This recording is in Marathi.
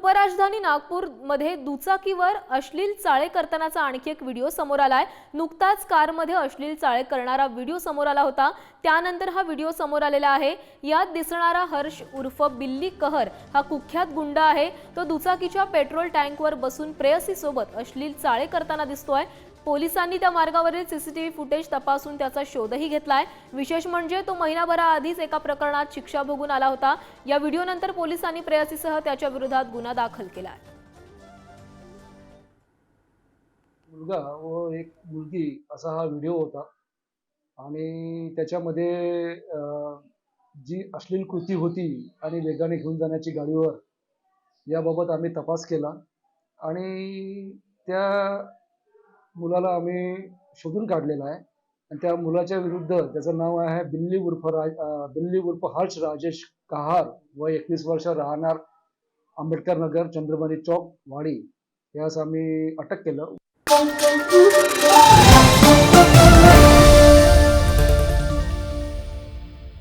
उपराजधानी नागपूरमध्ये दुचाकीवर अश्लील चाळे करतानाचा आणखी एक व्हिडिओ समोर आलाय. नुकताच कारमध्ये अश्लील चाळे करणारा व्हिडिओ समोर आला होता. त्यानंतर हा व्हिडिओ समोर आलेला आहे. यात दिसणारा हर्ष उर्फ बिल्ली कहर हा कुख्यात गुंड आहे. तो दुचाकीच्या पेट्रोल टँकवर बसून प्रेयसीसोबत अश्लील चाळे करताना दिसतोय. पोलिसांनी त्या मार्गावरील सीसीटीव्ही फुटेज तपासून त्याचा शोधही घेतलाय. विशेष म्हणजे तो महिनाभराआधीच एका प्रकरणात शिक्षा भोगून आला होता. या व्हिडिओनंतर पोलिसांनी प्रेयसीसह त्याच्या विरोधात गुन्हा दाखल केला. आहे मुलगा व एक मुलगी असा हा व्हिडिओ होता. आणि त्याच्यामध्ये जी अश्लील कृती होती आणि वेगाने घेऊन जाण्याची गाडीवर याबाबत आम्ही तपास केला. आणि त्या मुलाला आम्ही शोधून काढलेला आहे. आणि त्या मुलाच्या विरुद्ध त्याचं नाव आहे बिल्ली उर्फ राज बिल्ली उर्फ हर्ष राजेश कहार. व एकवीस वर्ष राहणार आंबेडकर नगर चंद्रमणी चौक वाडी. यास आम्ही अटक केलं.